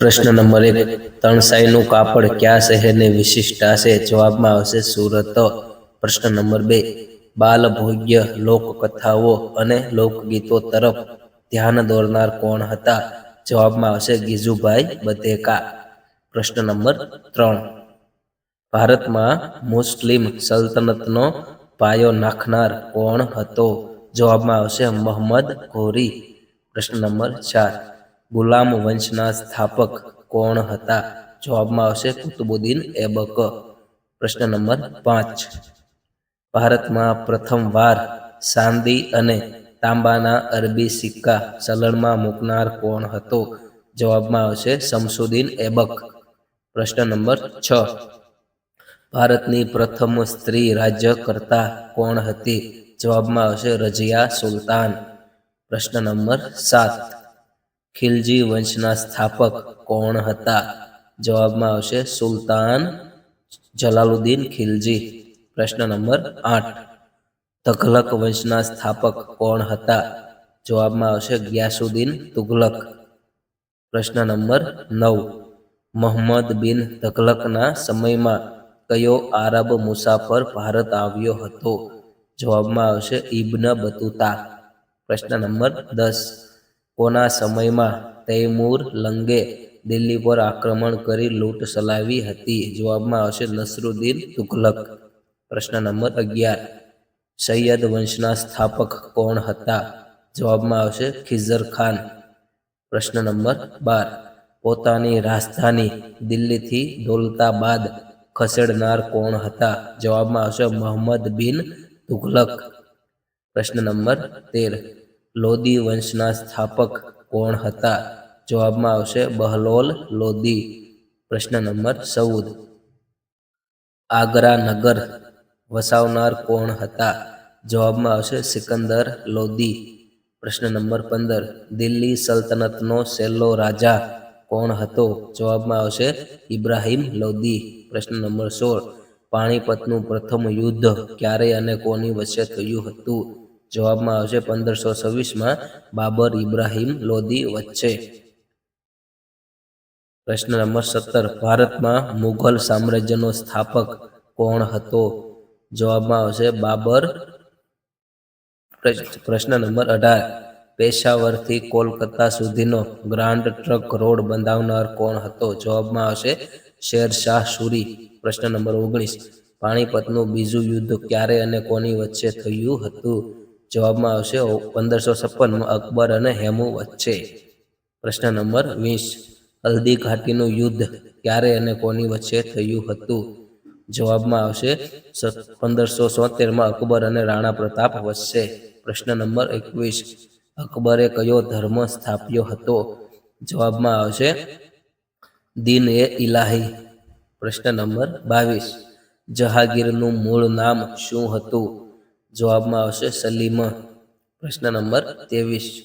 પ્રશ્ન નંબર એક, તણસાઈનું કાપડ કયા શહેરની વિશિષ્ટતા છે જવાબમાં આવશે સુરત. પ્રશ્ન નંબર બે, બાલભોગ્ય લોકકથાઓ અને લોકગીતો તરફ ધ્યાન દોરનાર કોણ હતા? જવાબમાં આવશે ગીજુભાઈ બધેકા. પ્રશ્ન નંબર ત્રણ, ભારતમાં મુસ્લિમ સલ્તનતનો પાયો નાખનાર કોણ હતો? જવાબમાં આવશે મોહમ્મદ ઘોરી પ્રશ્ન નંબર ચાર ગુલામ વંશના સ્થાપક કોણ હતા? જવાબમાં આવશે કુતુબુદ્દીન એબક. પ્રશ્ન નંબર પાંચ. ભારતમાં પ્રથમવાર ચાંદી અને તાંબાના અરબી સિક્કા ચલણમાં મૂકનાર કોણ હતો? જવાબમાં આવશે શમસુદ્દીન એબક. પ્રશ્ન નંબર છ. ભારતની પ્રથમ સ્ત્રી રાજ્યકર્તા કોણ હતી? જવાબમાં આવશે રજિયા સુલતાન. પ્રશ્ન નંબર સાત. ખિલજી વંશના સ્થાપક કોણ હતા? જવાબમાં આવશે સુલતાન જલાલુદ્દીન ખિલજી. પ્રશ્ન નંબર આઠ. તઘલક વંશના સ્થાપક કોણ હતા? જવાબમાં આવશે ગ્યાસુદ્દીન તુઘલક. પ્રશ્ન નંબર નવ. મોહમ્મદ બિન તઘલકના સમયમાં કયો આરબ મુસાફર ભારત આવ્યો હતો? જવાબમાં આવશે ઇબ્ન બતુતા. પ્રશ્ન નંબર દસ. કોના સમયમાં તૈમૂર લંગે દિલ્હી પર આક્રમણ કરી લૂંટ ચલાવી હતી. જવાબમાં આવશે નસરુદ્દીન તુઘલક. પ્રશ્ન નંબર અગિયાર. સૈયદ વંશના સ્થાપક કોણ હતા? જવાબમાં આવશે ખિઝર ખાન. પ્રશ્ન નંબર બાર. પોતાની રાજધાની દિલ્હીથી દૌલતાબાદ ખસેડનાર કોણ હતા? જવાબમાં આવશે મોહમ્મદ બિન તુઘલક. પ્રશ્ન નંબર તેર. લોદી વંશના સ્થાપક કોણ હતા? જવાબમાં આવશે બહલોલ લોદી. પ્રશ્ન નંબર ચૌદ. આગ્રા નગર વસાવનાર કોણ હતા? જવાબમાં આવશે સિકંદર લોદી. પ્રશ્ન નંબર પંદર. દિલ્હી સલ્તનતનો છેલ્લો રાજા કોણ હતો? જવાબમાં આવશે ઇબ્રાહિમ લોદી. પ્રશ્ન નંબર સોળ. પાણીપતનું પ્રથમ યુદ્ધ ક્યારે અને કોની વચ્ચે થયું હતું? જવાબમાં આવશે પંદરસો છવ્વીસમાં બાબર ઇબ્રાહિમ લોદી વચ્ચે. પ્રશ્ન નંબર સત્તર, ભારતમાં મુઘલ સામ્રાજ્યનો સ્થાપક કોણ હતો? જવાબમાં આવશે બાબર. પ્રશ્ન- નંબર અઢાર, પેશાવરથી કોલકાતા સુધીનો ગ્રાન્ડ ટ્રક રોડ બંધાવનાર કોણ હતો? જવાબમાં આવશે શેરશાહ સુરી. પ્રશ્ન નંબર ઓગણીસ, પાણીપતનું બીજું યુદ્ધ ક્યારે અને કોની વચ્ચે થયું હતું? જવાબમાં આવશે પંદરસો છપ્પનમાં અકબર અને હેમુ વચ્ચે. પ્રશ્ન નંબર વીસ. હલ્દી ઘાટીનું યુદ્ધ ક્યારે અને કોની વચ્ચે થયું હતું? જવાબમાં આવશે પંદરસો સોતેરમાં અકબર અને રાણા પ્રતાપ વચ્ચે. પ્રશ્ન નંબર એકવીસ. અકબરે કયો ધર્મ સ્થાપ્યો હતો? જવાબમાં આવશે દિન એ ઇલાહી પ્રશ્ન નંબર બાવીસ. જહાંગીરનું મૂળ નામ શું હતું? જવાબમાં આવશે સલીમ. પ્રશ્ન નંબર ત્રેવીસ.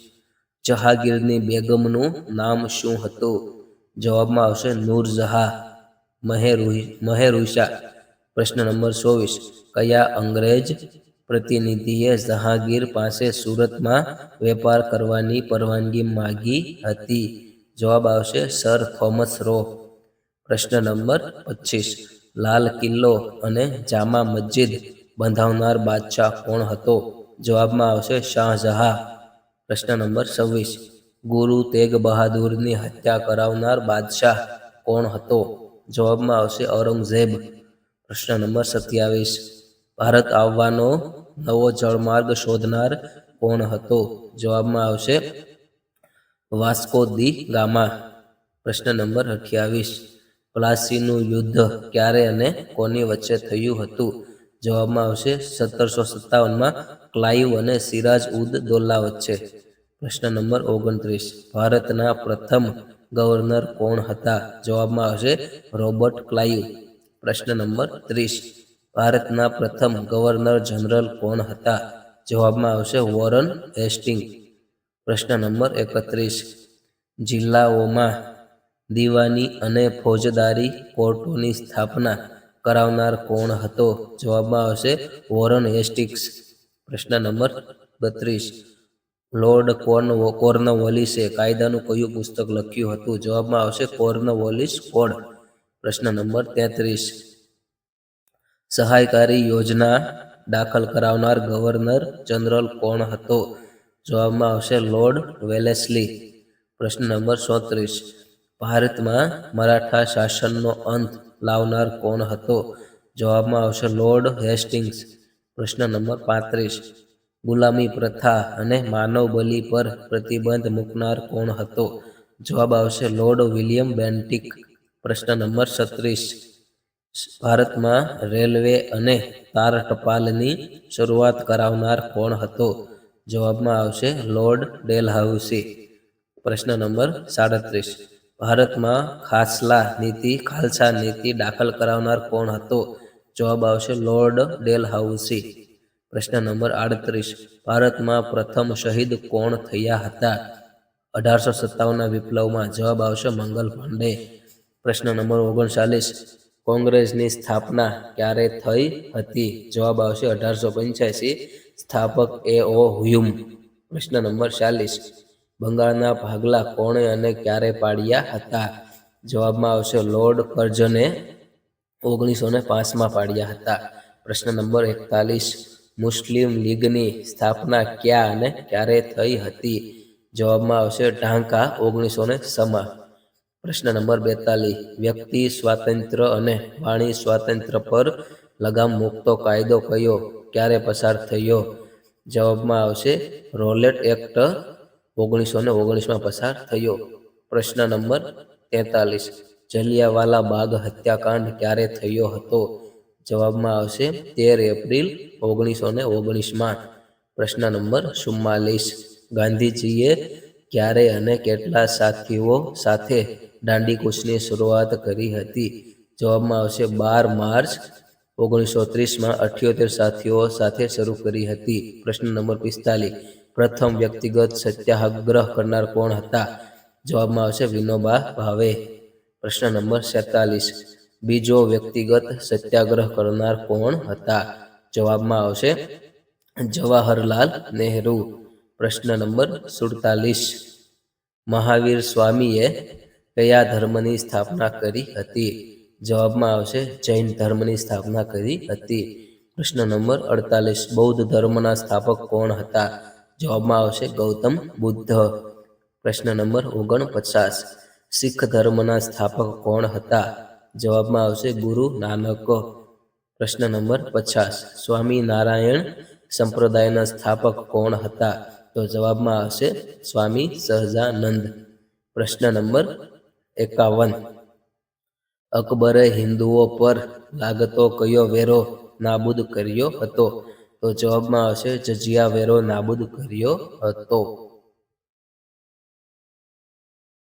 જહાંગીરની બેગમનું નામ શું હતું? જવાબમાં આવશે નૂરજહા. મહેરુ- મહેરુષા પ્રશ્ન નંબર ચોવીસ. કયા અંગ્રેજ પ્રતિનિધિએ જહાંગીર પાસે સુરતમાં વેપાર કરવાની પરવાનગી માગી હતી? જવાબ આવશે સર થોમસ રો. પ્રશ્ન નંબર પચીસ. લાલ કિલ્લો અને જામા મસ્જિદ. બંધાવનાર બાદશાહ કોણ હતો? જવાબમાં આવશે શાહજહાં. પ્રશ્ન નંબર છવ્વીસ. ગુરુ તેગ બહાદુરની હત્યા કરાવનાર બાદશાહ કોણ હતો? જવાબમાં આવશે ઔરંગઝેબ. પ્રશ્ન નંબર સત્યાવીસ. ભારત આવવાનો નવો જળમાર્ગ શોધનાર કોણ હતો? જવાબમાં આવશે વાસ્કો દી ગામા. પ્રશ્ન નંબર અઠ્યાવીસ. પ્લાસીનું યુદ્ધ ક્યારે અને કોની વચ્ચે થયું હતું? જવાબમાં આવશે સત્તરસો સત્તાવનમાં ક્લાઈવ અને સિરાજ ઉદ દોલ્લા વચ્ચે. પ્રશ્ન નંબર ઓગણત્રીસ. ભારતના પ્રથમ ગવર્નર કોણ હતા? જવાબમાં આવશે રોબર્ટ ક્લાઈવ. પ્રશ્ન નંબર ત્રીસ. ભારતના પ્રથમ ગવર્નર જનરલ કોણ હતા? જવાબમાં આવશે વોરન હેસ્ટિંગ. પ્રશ્ન નંબર એકત્રીસ. જિલ્લાઓમાં દીવાની અને ફોજદારી કોર્ટોની સ્થાપના કરાવનાર કોણ હતો? જવાબમાં આવશે વોરન હેસ્ટિક્સ પ્રશ્ન નંબર બત્રીસ. લોર્ડ કોર્ન કોર્નવોલિસે કાયદાનું કયું પુસ્તક લખ્યું હતું? જવાબમાં આવશે કોર્નવોલિસ કોડ. પ્રશ્ન નંબર તેત્રીસ. સહાયકારી યોજના દાખલ કરાવનાર ગવર્નર જનરલ કોણ હતો? જવાબમાં આવશે લોર્ડ વેલેસલી. પ્રશ્ન નંબર ચોત્રીસ. ભારતમાં મરાઠા શાસનનો અંત લાવનાર કોણ હતો? જવાબમાં આવશે લોર્ડ હેસ્ટિંગ્સ. પ્રશ્ન નંબર પાંત્રીસ. ગુલામી પ્રથા અને માનવ બલિ પર પ્રતિબંધ મૂકનાર કોણ હતો? જવાબ આવશે લોર્ડ વિલિયમ બેન્ટિક. પ્રશ્ન નંબર છત્રીસ. ભારતમાં રેલવે અને તાર ટપાલની શરૂઆત કરાવનાર કોણ હતો? જવાબમાં આવશે લોર્ડ ડેલહાઉસી. પ્રશ્ન નંબર સાડત્રીસ. ભારતમાં ખાસલા નીતિ, ખાલસા નીતિ દાખલ કરાવનાર કોણ હતો? જવાબ આવશે લોર્ડ ડેલહાઉસી. પ્રશ્ન નંબર આડત્રીસ. ભારતમાં પ્રથમ શહીદ કોણ થયા હતા? અઢારસો સત્તાવનના વિપ્લવમાં જવાબ આવશે મંગલ પાંડે. પ્રશ્ન નંબર ઓગણચાલીસ. કોંગ્રેસની સ્થાપના ક્યારે થઈ હતી? જવાબ આવશે અઢારસો પંચ્યાસી. સ્થાપક એ ઓ હ્યુમ. પ્રશ્ન નંબર ચાલીસ. બંગાળના ભાગલા કોણે અને ક્યારે પાડ્યા હતા? જવાબમાં આવશે લોર્ડ કર્જને ઓગણીસો ને પાંચમાં પાડ્યા હતા. પ્રશ્ન નંબર એકતાલીસ. મુસ્લિમ લીગની સ્થાપના ક્યાં અને ક્યારે થઈ હતી? જવાબમાં આવશે ઢાંકા ઓગણીસો ને છમાં પ્રશ્ન નંબર બેતાલીસ. વ્યક્તિ સ્વાતંત્ર્ય અને વાણી સ્વાતંત્ર્ય પર લગામ મૂકતો કાયદો કયો? ક્યારે પસાર થયો? જવાબમાં આવશે રોલેટ એક્ટ ઓગણીસો ને ઓગણીસમાં પસાર થયો. પ્રશ્ન નંબર તેતાલીસ. જલિયાવાલા બાગ હત્યાકાંડ ક્યારે થયો હતો? જવાબમાં આવશે તેર એપ્રિલ ઓગણીસો ને ઓગણીસમાં. પ્રશ્ન નંબર ચુમ્માલીસ. ગાંધીજીએ ક્યારે અને કેટલા સાથીઓ સાથે દાંડીકૂચની શરૂઆત કરી હતી? જવાબમાં આવશે બાર માર્ચ ઓગણીસો ત્રીસમાં અઠ્યોતેર સાથીઓ સાથે શરૂ કરી હતી. પ્રશ્ન નંબર પિસ્તાલીસ. પ્રથમ વ્યક્તિગત સત્યાગ્રહ કરનાર કોણ હતા? જવાબમાં આવશે વિનોબા ભાવે. પ્રશ્ન નંબર સેતાલીસ બીજો વ્યક્તિગત સત્યાગ્રહ કરનાર કોણ હતા? જવાબમાં આવશે જવાહરલાલ નહેરુ. પ્રશ્ન નંબર સુડતાલીસ. મહાવીર સ્વામીએ કયા ધર્મની સ્થાપના કરી હતી? જવાબમાં આવશે જૈન ધર્મની સ્થાપના કરી હતી. પ્રશ્ન નંબર અડતાલીસ. બૌદ્ધ ધર્મના સ્થાપક કોણ હતા? જવાબમાં આવશે ગૌતમ બુદ્ધ. પ્રશ્ન નંબર ઓગણપચાસ. શીખ ધર્મના સ્થાપક કોણ હતા? જવાબમાં આવશે ગુરુ નાનક. પ્રશ્ન નંબર પચાસ. સ્વામિનારાયણ સંપ્રદાયના સ્થાપક કોણ હતા? તો જવાબમાં આવશે સ્વામી સહજાનંદ. પ્રશ્ન નંબર એકાવન. અકબરે હિન્દુઓ પર લાગતો કયો વેરો નાબૂદ કર્યો હતો? તો જવાબમાં આવશે જજિયા વેરો નાબૂદ કર્યો હતો.